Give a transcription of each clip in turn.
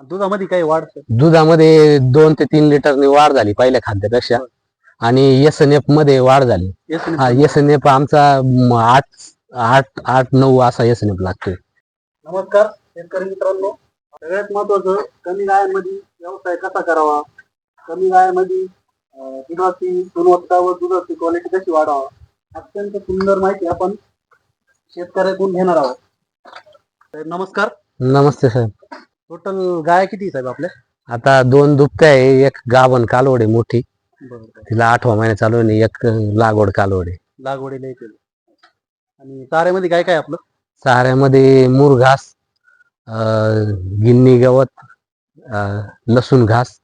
दुधामध्ये काही वाढ? दुधामध्ये दोन ते तीन लिटरनी वाढ झाली पहिल्या खाद्यापेक्षा. आणि एस एन एफमध्ये वाढ झाली. हा एस एन एफ आमचा आठ आठ आठ नऊ असा एस एन एफ लागतोय. नमस्कार शेतकरी मित्रांनो. सगळ्यात महत्वाचं कमी गायांमध्ये व्यवसाय कसा करावा? कमी गायांमध्ये दुधाची गुणवत्ता व दुधाची क्वालिटी कशी वाढवा? अत्यंत सुंदर माहिती आपण शेतकऱ्याकडून घेणार आहोत. साहेब नमस्कार. नमस्ते साहेब टोटल गाय किती साहेब आपल्या? आता दोन दुभत्या आहे एक गाभण कालवड आहे मोठी बरोबर तिला आठवा महिना चालू आहे आणि एक लागवड कालवड. आहे लागवडीला येतील आणि चाऱ्यामध्ये काय काय आपलं? चाऱ्यामध्ये मूर घास अं, गिन्नी गवत अं, लसूण घास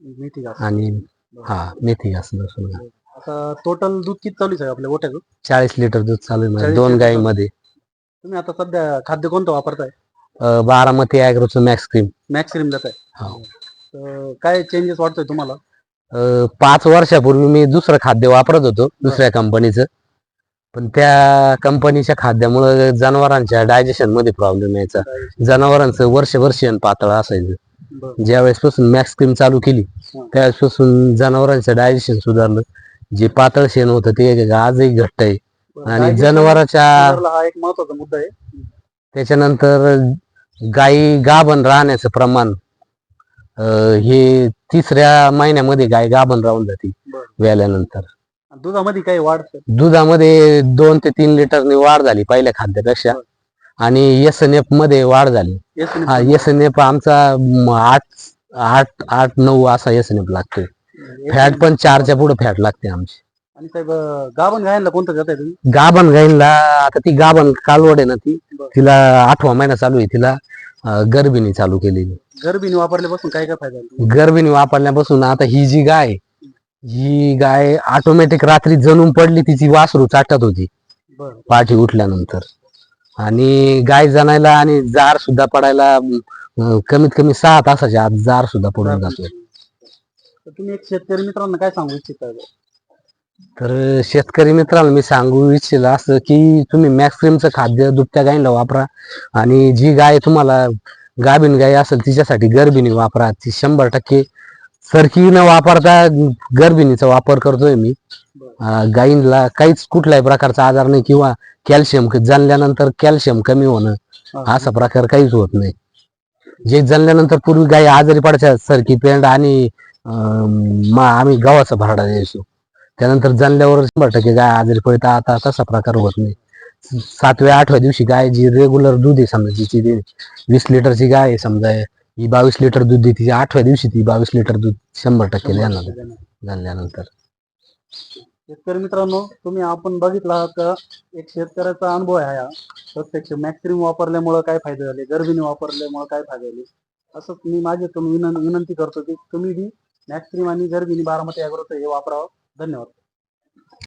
मेथी घास. आणि हा मेथी घास लसूण घास. आता टोटल दूध किती चालू आहे साहेब आपल्या गोट्याचं चाळीस लिटर दूध चालू आहे माझं. 40 दोन लिटर गायीमध्ये. तुम्ही आता सध्या खाद्य कोणतं वापरताय? बारामती ॲग्रोचं मॅक्स क्रीम मॅक्स क्रीम देत आहे हो. काय चेंजेस वाटतोय तुम्हाला? अं, पाच वर्षापूर्वी मी दुसरं खाद्य वापरत होतो दुसऱ्या कंपनीचं पण त्या कंपनीच्या खाद्यामुळे जनावरांच्या डायजेशनमध्ये प्रॉब्लेम यायचा. जनावरांचं वर्षभर शेण पातळ असायचं. बरं. ज्यावेळेस पासून मॅक्स क्रीम चालू केली हा. त्यावेळेस पासून जनावरांचं डायजेशन सुधारलं. जे पातळ शेण होतं ते आजही घट्ट आहे. आणि Digestion जनावराच्या सुधारला हा एक महत्त्वाचा मुद्दा आहे. त्याच्यानंतर गायी गाभण राहण्याचं प्रमाण अं, हे तिसऱ्या महिन्यामध्ये गाय गाभण राहून जाते बरं. व्याल्यानंतर. दुधामध्ये काही वाढ sir? दुधामध्ये दोन ते तीन लिटरनी वाढ झाली पहिल्या खाद्यापेक्षा. आणि एस एन एफमध्ये वाढ झाली. Yes हा एस एन एफ आमचा म, आठ आठ आठ नऊ असा एस एन एफ लागतोय. Yes फॅट पण चारच्या पुढे फॅट लागते आमची. आणि साहेब अं, गाभण गायांना कोणतं तुम्ही? गाभण गाईनला आता ती गाभण कालवड आहे ना ती. तिला आठवा महिना चालू आहे तिला गर्भिणी चालू केलेली. गर्भीने वापरल्यापासून काय काय फायदा? गर्भिणी वापरल्यापासून आता ही जी गाय ही गाय ऑटोमॅटिक रात्री जणून पडली तिची वासरू चाटत होती. पाठी उठल्यानंतर. आणि गाय जणायला आणि जार सुद्धा पडायला कमीत कमी सहा तासाच्या आत जार सुद्धा पडून जातो. तुम्ही एक शेतकरी मित्रांना काय सांगू इच्छिता? तर शेतकरी मित्रांना मी सांगू इच्छिल असं की तुम्ही मॅक्स क्रीमचं खाद्य दुभत्या गायीला वापरा आणि जी गाय तुम्हाला गाभीन गाय असेल तिच्यासाठी गर्भिणी वापरा. ती शंभर टक्के सरकी न वापरता गर्भिणीचा वापर करतोय मी. गायींला काहीच कुठल्याही प्रकारचा आजार नाही किंवा कॅल्शियम जाणल्यानंतर कॅल्शियम कमी होणं असा प्रकार काहीच होत नाही. जे जणल्यानंतर पूर्वी गाय आजारी पडायच्या सरकी पेंड आणि आम्ही गव्हाचा भरडा द्यायचो. त्यानंतर जणल्यावर शंभर टक्के गाय आजारी पडते आता तसा प्रकार होत नाही. सातव्या आठव्या दिवशी गाय जी रेग्युलर दूध आहे समजा ती वीस लिटरची गाय आहे समजा ही बावीस लिटर दूध देते आठव्या दिवशी ती बावीस लिटर दूध शंभर टक्के देणार जणल्यानंतर शेतकरी मित्रांनो तुम्ही आपण बघितला आहात का एक शेतकऱ्याचा अनुभव आहे हा. प्रत्यक्ष मॅक्सक्रीम वापरल्यामुळे काय फायदे झाले गर्भिणी वापरल्यामुळे काय फायदे झाले? असंच मी माझे तुम्ही विनंती करतो की तुम्ही बी मॅक्सक्रीम आणि गर्भिणी बारामती अॅग्रोचं हे वापरावं. धन्यवाद